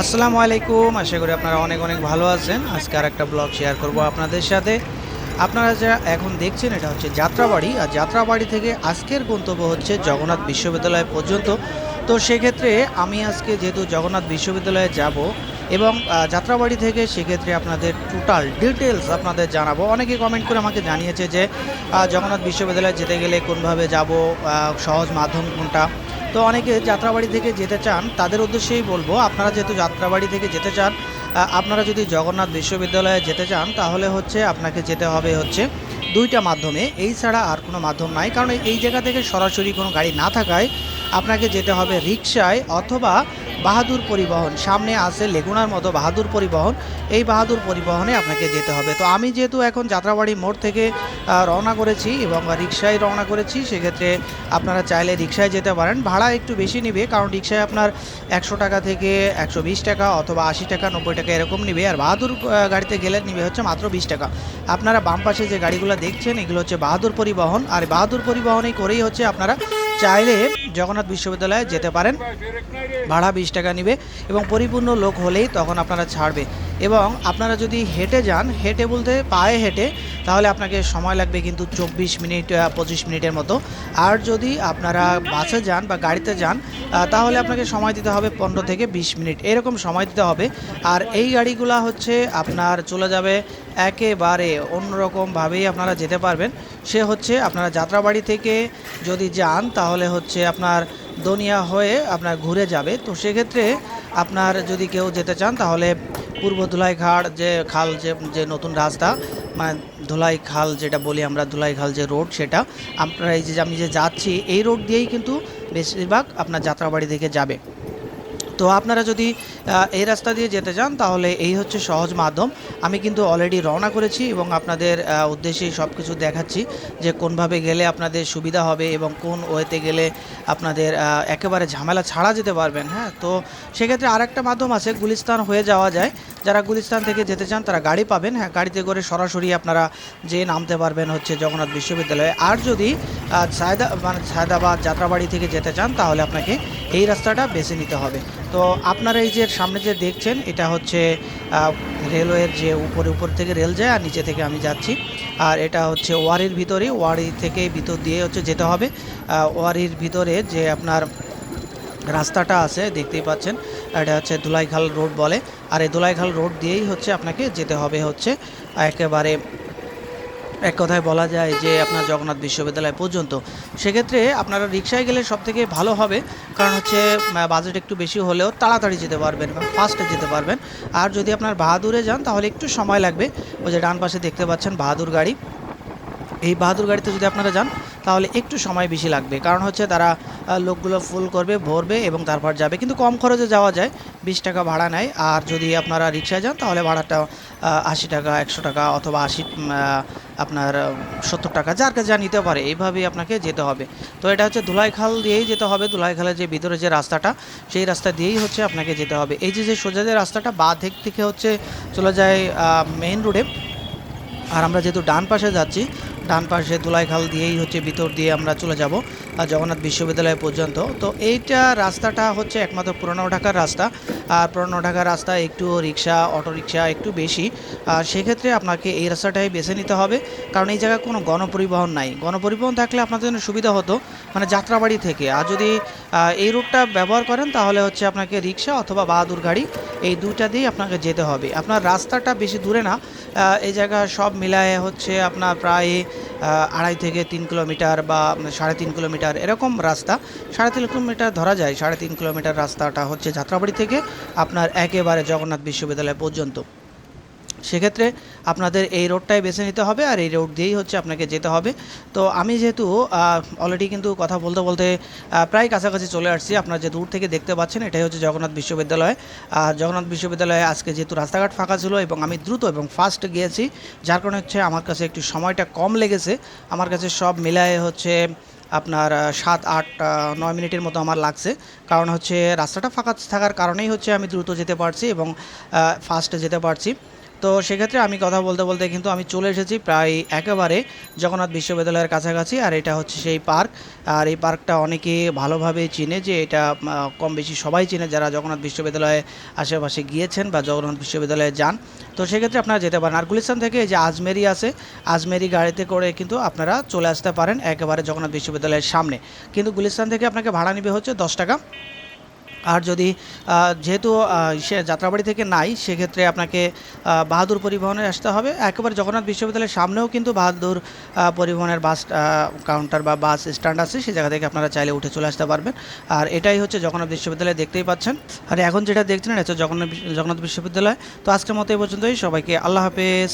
আসসালামু আলাইকুম। আশা করি আপনারা অনেক অনেক ভালো আছেন। আজকে আর একটা ব্লগ শেয়ার করব আপনাদের সাথে। আপনারা যা এখন দেখছেন, এটা হচ্ছে যাত্রাবাড়ি। আর যাত্রাবাড়ি থেকে আজকের গন্তব্য হচ্ছে জগন্নাথ বিশ্ববিদ্যালয় পর্যন্ত। তো সেক্ষেত্রে আমি আজকে যেহেতু জগন্নাথ বিশ্ববিদ্যালয়ে যাব এবং যাত্রাবাড়ি থেকে সেক্ষেত্রে আপনাদের টোটাল ডিটেলস আপনাদের জানাব। অনেকে কমেন্ট করে আমাকে জানিয়েছে যে জগন্নাথ বিশ্ববিদ্যালয়ে যেতে গেলে কোনভাবে যাব সহজ মাধ্যম কোনটা? তো অনেকে যাত্রাবাড়ি থেকে যেতে চান, তাদের উদ্দেশ্যেই বলব, আপনারা যেহেতু যাত্রাবাড়ি থেকে যেতে চান আপনারা যদি জগন্নাথ বিশ্ববিদ্যালয়ে যেতে চান, তাহলে হচ্ছে আপনাকে যেতে হবে হচ্ছে দুইটা মাধ্যমে। এই ছাড়া আর কোনো মাধ্যম নাই, কারণ এই জায়গা থেকে সরাসরি কোনো গাড়ি না থাকায় আপনাকে যেতে হবে রিক্সায় অথবা বাহাদুর পরিবহন। সামনে আছে লেগুনার মতো বাহাদুর পরিবহন। এই বাহাদুর পরিবহনে আপনাকে যেতে হবে। তো আমি যেহেতু এখন যাত্রাবাড়ি মোড় থেকে রওনা করেছি এবং রিক্সায় রওনা করেছি, সেক্ষেত্রে আপনারা চাইলে রিক্সায় যেতে পারেন। ভাড়া একটু বেশি নেবে, কারণ রিক্সায় আপনার একশো টাকা থেকে একশো বিশ টাকা অথবা আশি টাকা, নব্বই টাকা এরকম নেবে। আর বাহাদুর গাড়িতে গেলে নেবে হচ্ছে মাত্র বিশ টাকা। আপনারা বাম পাশে যে গাড়িগুলো দেখছেন, এগুলো হচ্ছে বাহাদুর পরিবহন। আর বাহাদুর পরিবহনেই করেই হচ্ছে আপনারা চাইলে জগন্নাথ বিশ্ববিদ্যালয়ে যেতে পারেন। ভাড়া বিশ টাকা নেবে এবং পরিপূর্ণ লোক হলেই তখন আপনারা ছাড়বে। এবং আপনারা যদি হেঁটে যান, হেঁটে বলতে পায়ে হেঁটে, তাহলে আপনাকে সময় লাগবে কিন্তু চব্বিশ মিনিট পঁচিশ মিনিটের মতো। আর যদি আপনারা বাসে যান বা গাড়িতে যান তাহলে আপনাকে সময় দিতে হবে পনেরো থেকে বিশ মিনিট। এরকম সময় দিতে হবে। আর এই গাড়িগুলা হচ্ছে আপনার চলে যাবে একেবারে অন্যরকমভাবেই আপনারা যেতে পারবেন। সে হচ্ছে আপনারা যাত্রাবাড়ি থেকে যদি যান, তাহলে হচ্ছে আপনার দনিয়া হয়ে আপনার ঘুরে যাবে। তো সেক্ষেত্রে আপনার যদি কেউ যেতে চান, তাহলে পূর্ব ধুলাই ঘাট যে খাল যে যে নতুন রাস্তা মানে ধুলাই খাল যেটা বলি আমরা ধুলাই খাল যে রোড সেটা, আপনারা এই যে আমি যে যাচ্ছি, এই রোড দিয়েই কিন্তু বেশিরভাগ আপনার যাত্রাবাড়ি থেকে যাবে। তো আপনারা যদি এই রাস্তা দিয়ে যেতে চান, তাহলে এই হচ্ছে সহজ মাধ্যম। আমি কিন্তু অলরেডি রওনা করেছি এবং আপনাদের উদ্দেশ্যে সব কিছু দেখাচ্ছি যে কোনভাবে গেলে আপনাদের সুবিধা হবে এবং কোন ওয়েতে গেলে আপনাদের একেবারে ঝামেলা ছাড়া যেতে পারবেন হ্যাঁ? তো সেক্ষেত্রে আরেকটা মাধ্যম আছে, গুলিস্তান হয়ে যাওয়া যায়। যারা গুলিস্তান থেকে যেতে চান, তারা গাড়ি পাবেন হ্যাঁ? গাড়িতে করে সরাসরি আপনারা যে নামতে পারবেন হচ্ছে জগন্নাথ বিশ্ববিদ্যালয়ে। আর যদি সায়দা মানে সায়দাবাদ যাত্রাবাড়ি থেকে যেতে চান, তাহলে আপনাকে এই রাস্তাটা বেছে নিতে হবে। তো আপনারা এই যে সামনে যে দেখছেন, এটা হচ্ছে রেলওয়ের যে উপরে, উপর থেকে রেল যায় আর নিচে থেকে আমি যাচ্ছি। আর এটা হচ্ছে ওয়ারির ভিতরে, ওয়ারি থেকে ভিতর দিয়ে হচ্ছে যেতে হবে। ওয়ারির ভিতরে যে আপনার রাস্তাটা আছে, দেখতেই পাচ্ছেন, এটা হচ্ছে ধুলাইখাল রোড বলে। আর এই ধুলাইখাল রোড দিয়েই হচ্ছে আপনাকে যেতে হবে হচ্ছে, একেবারে এক কথায় বলা যায় যে আপনার জগন্নাথ বিশ্ববিদ্যালয় পর্যন্ত, সেক্ষেত্রে আপনারা রিক্সায় গেলে সব থেকে ভালো হবে। কারণ হচ্ছে বাজেট একটু বেশি হলেও তাড়াতাড়ি যেতে পারবেন বা ফাস্টে যেতে পারবেন। আর যদি আপনার বাহাদুরে যান, তাহলে একটু সময় লাগবে। ওই যে ডান পাশে দেখতে পাচ্ছেন বাহাদুর গাড়ি। এই বাহাদুর গাড়িতে যদি আপনারা যান, তাহলে একটু সময় বেশি লাগবে। কারণ হচ্ছে তারা লোকগুলো ফুল করবে, ভরবে এবং তারপর যাবে। কিন্তু কম খরচে যাওয়া যায়, বিশ টাকা ভাড়া নেয়। আর যদি আপনারা রিক্সায় যান, তাহলে ভাড়াটা আশি টাকা, একশো টাকা অথবা আশি আপনার সত্তর টাকা, যার কাছে যা নিতে পারে, এইভাবেই আপনাকে যেতে হবে। তো এটা হচ্ছে ধুলাইখাল দিয়েই যেতে হবে। ধুলাইখালের যে ভিতরে যে রাস্তাটা, সেই রাস্তা দিয়েই হচ্ছে আপনাকে যেতে হবে। এই যে যে সোজা যে রাস্তাটা, বা দিক থেকে হচ্ছে চলে যায় মেইন রোডে আর আমরা যেহেতু ডান পাশে যাচ্ছি ডান পাশে দুলাইখাল দিয়েই হচ্ছে ভিতর দিয়ে আমরা চলে যাব জগন্নাথ বিশ্ববিদ্যালয় পর্যন্ত। তো এইটা রাস্তাটা হচ্ছে একমাত্র পুরনো ঢাকার রাস্তা। আর পুরনো ঢাকার রাস্তা একটু রিক্সা অটো রিক্সা একটু বেশি। আর সেক্ষেত্রে আপনাকে এই রাস্তাটাই বেছে নিতে হবে। কারণ এই জায়গায় কোনো গণপরিবহন নাই। গণপরিবহন থাকলে আপনাদের জন্য সুবিধা হতো মানে যাত্রাবাড়ি থেকে। আর যদি এই রুটটা ব্যবহার করেন, তাহলে হচ্ছে আপনাকে রিক্সা অথবা বাহাদুর গাড়ি, এই দুইটা দিয়েই আপনাকে যেতে হবে। আপনার রাস্তাটা বেশি দূরে না। এই জায়গা সব মিলায়ে হচ্ছে আপনার প্রায় আড়াই থেকে তিন কিলোমিটার বা সাড়ে তিন কিলোমিটার এরকম রাস্তা। সাড়ে তিন কিলোমিটার ধরা যায়, সাড়ে তিন কিলোমিটার রাস্তাটা হচ্ছে যাত্রাবাড়ি থেকে আপনার একেবারে জগন্নাথ বিশ্ববিদ্যালয় পর্যন্ত। সেক্ষেত্রে আপনাদের এই রোডটাই বেছে নিতে হবে আর এই রোড দিয়েই হচ্ছে আপনাকে যেতে হবে। তো আমি যেহেতু অলরেডি কিন্তু কথা বলতে বলতে প্রায় কাছাকাছি চলে আসছি। আপনারা যে দূর থেকে দেখতে পাচ্ছেন, এটাই হচ্ছে জগন্নাথ বিশ্ববিদ্যালয়। আর জগন্নাথ বিশ্ববিদ্যালয়ে আজকে যেহেতু রাস্তাঘাট ফাঁকা ছিল এবং আমি দ্রুত এবং ফাস্ট গিয়েছি, যার কারণে হচ্ছে আমার কাছে একটু সময়টা কম লেগেছে। আমার কাছে সব মিলায়ে হচ্ছে আপনার সাত, আট নয় মিনিটের মতো আমার লাগছে। কারণ হচ্ছে রাস্তাটা ফাঁকা থাকার কারণেই হচ্ছে আমি দ্রুত যেতে পারছি এবং ফাস্টে যেতে পারছি। তো সেক্ষেত্রে আমি কথা বলতে বলতে কিন্তু আমি চলে এসেছি প্রায় একেবারে জগন্নাথ বিশ্ববিদ্যালয়ের কাছাকাছি, আর এটা হচ্ছে সেই পার্ক। আর এই পার্কটা অনেকে ভালোভাবে চিনে যে এটা কম বেশি সবাই চিনে যারা জগন্নাথ বিশ্ববিদ্যালয়ে আশেপাশে গিয়েছেন বা জগন্নাথ বিশ্ববিদ্যালয়ে যান। তো সেক্ষেত্রে আপনারা যেতে পারেন। আর গুলিস্তান থেকে এই যে আজমেরি আছে, আজমেরি গাড়িতে করে কিন্তু আপনারা চলে আসতে পারেন একেবারে জগন্নাথ বিশ্ববিদ্যালয়ের সামনে। কিন্তু গুলিস্তান থেকে আপনাকে ভাড়া নিবে হচ্ছে দশ টাকা। আর যদি যেহেতু সে যাত্রাবাড়ি থেকে নাই, সেক্ষেত্রে আপনাকে বাহাদুর পরিবহনে আসতে হবে। একেবারে জগন্নাথ বিশ্ববিদ্যালয়ের সামনেও কিন্তু বাহাদুর পরিবহনের বাস কাউন্টার বা বাস স্ট্যান্ড আছে সেই জায়গা থেকে আপনারা চাইলে উঠে চলে আসতে পারবেন। আর এটাই হচ্ছে জগন্নাথ বিশ্ববিদ্যালয়, দেখতেই পাচ্ছেন। আর এখন যেটা দেখছেন, এটা হচ্ছে জগন্নাথ জগন্নাথ বিশ্ববিদ্যালয়। তো আজকের মতো এই পর্যন্তই। সবাইকে আল্লাহ হাফেজ।